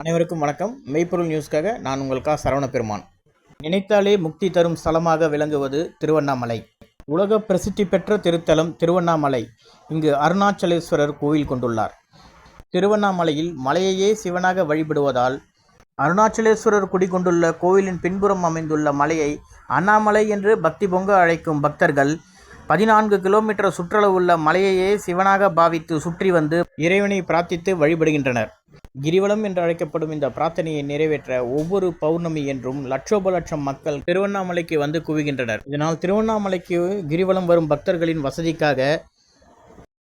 அனைவருக்கும் வணக்கம். மெய்ப்பொருள் நியூஸ்க்காக நான் உங்களுக்கா சரவண பெருமான் நினைத்தாலே முக்தி தரும் ஸ்தலமாக விளங்குவது திருவண்ணாமலை. உலக பிரசித்தி பெற்ற திருத்தலம் திருவண்ணாமலை. இங்கு அருணாச்சலேஸ்வரர் கோவில் கொண்டுள்ளார். திருவண்ணாமலையில் மலையையே சிவனாக வழிபடுவதால் அருணாச்சலேஸ்வரர் குடிகொண்டுள்ள கோவிலின் பின்புறம் அமைந்துள்ள மலையை அண்ணாமலை என்று பக்தி பொங்க அழைக்கும் பக்தர்கள் பதினான்கு கிலோமீட்டர் சுற்றளவுள்ள மலையையே சிவனாக பாவித்து சுற்றி வந்து இறைவனை பிரார்த்தித்து வழிபடுகின்றனர். கிரிவலம் என்று அழைக்கப்படும் இந்த பிரார்த்தனையை நிறைவேற்ற ஒவ்வொரு பௌர்ணமி என்றும் லட்சோப லட்சம் மக்கள் திருவண்ணாமலைக்கு வந்து குவிகின்றனர். இதனால் திருவண்ணாமலைக்கு கிரிவலம் வரும் பக்தர்களின் வசதிக்காக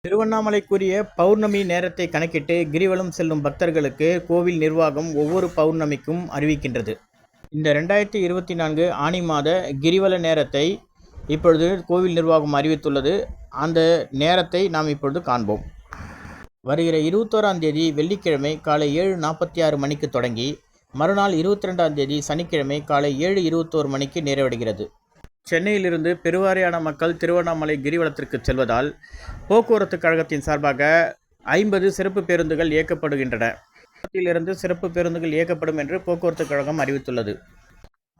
திருவண்ணாமலைக்குரிய பௌர்ணமி நேரத்தை கணக்கிட்டு கிரிவலம் செல்லும் பக்தர்களுக்கு கோவில் நிர்வாகம் ஒவ்வொரு பௌர்ணமிக்கும் அறிவிக்கின்றது. இந்த ரெண்டாயிரத்தி இருபத்தி நான்கு ஆணி மாத கிரிவல நேரத்தை இப்பொழுது கோவில் நிர்வாகம் அறிவித்துள்ளது. அந்த நேரத்தை நாம் இப்பொழுது காண்போம். வருகிற இருபத்தோராம் தேதி வெள்ளிக்கிழமை காலை ஏழு நாற்பத்தி ஆறு மணிக்கு தொடங்கி மறுநாள் இருபத்தி ரெண்டாம் தேதி சனிக்கிழமை காலை ஏழு இருபத்தோரு மணிக்கு நிறைவடைகிறது. சென்னையிலிருந்து பெருவாரியான மக்கள் திருவண்ணாமலை கிரிவலத்திற்கு செல்வதால் போக்குவரத்து கழகத்தின் சார்பாக ஐம்பது சிறப்பு பேருந்துகள் இயக்கப்படுகின்றன. இருந்து சிறப்பு பேருந்துகள் இயக்கப்படும் என்று போக்குவரத்து கழகம் அறிவித்துள்ளது.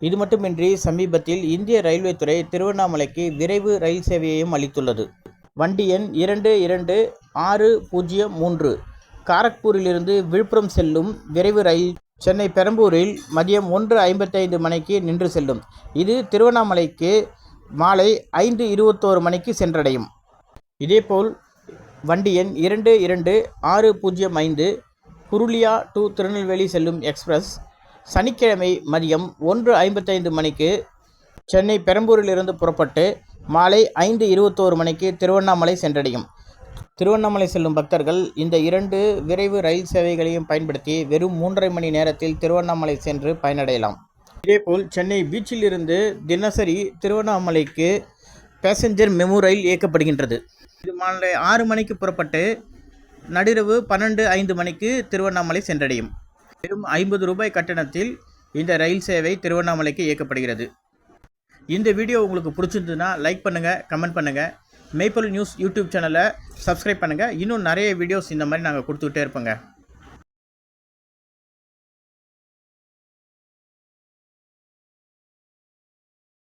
இது மட்டுமின்றி சமீபத்தில் இந்திய ரயில்வே துறை திருவண்ணாமலைக்கு விரைவு ரயில் சேவையையும் அளித்துள்ளது. வண்டி எண் இரண்டு இரண்டு ஆறு பூஜ்ஜியம் மூன்று. காரக்பூரிலிருந்து விழுப்புரம் செல்லும் விரைவு ரயில் சென்னை பெரம்பூரில் மதியம் ஒன்று ஐம்பத்தைந்து மணிக்கு நின்று செல்லும். இது திருவண்ணாமலைக்கு மாலை ஐந்து இருபத்தோரு மணிக்கு சென்றடையும். இதேபோல் வண்டி எண் இரண்டு இரண்டு ஆறு பூஜ்ஜியம் ஐந்து புருலியா டு திருநெல்வேலி செல்லும் எக்ஸ்பிரஸ் சனிக்கிழமை மதியம் ஒன்று ஐம்பத்தைந்து மணிக்கு சென்னை பெரம்பூரிலிருந்து புறப்பட்டு மாலை ஐந்து இருபத்தோரு மணிக்கு திருவண்ணாமலை சென்றடையும். திருவண்ணாமலை செல்லும் பக்தர்கள் இந்த இரண்டு விரைவு ரயில் சேவைகளையும் பயன்படுத்தி வெறும் மூன்றரை மணி நேரத்தில் திருவண்ணாமலை சென்று பயனடையலாம். இதேபோல் சென்னை பீச்சிலிருந்து தினசரி திருவண்ணாமலைக்கு பேசஞ்சர் மெமு ரயில் இயக்கப்படுகின்றது. இது மாலை ஆறு மணிக்கு புறப்பட்டு நடிரவு பன்னெண்டு ஐந்து மணிக்கு திருவண்ணாமலை சென்றடையும். வெறும் ஐம்பது ரூபாய் கட்டணத்தில் இந்த ரயில் சேவை திருவண்ணாமலைக்கு இயக்கப்படுகிறது. இந்த வீடியோ உங்களுக்கு பிடிச்சிருந்ததுன்னா லைக் பண்ணுங்கள் கமெண்ட் பண்ணுங்கள் மேப்பிள் நியூஸ் யூடியூப் சேனலை சப்ஸ்கிரைப் பண்ணுங்கள் இன்னும் நிறைய வீடியோஸ் இந்த மாதிரி நாங்கள் கொடுத்துக்கிட்டே இருப்போங்க.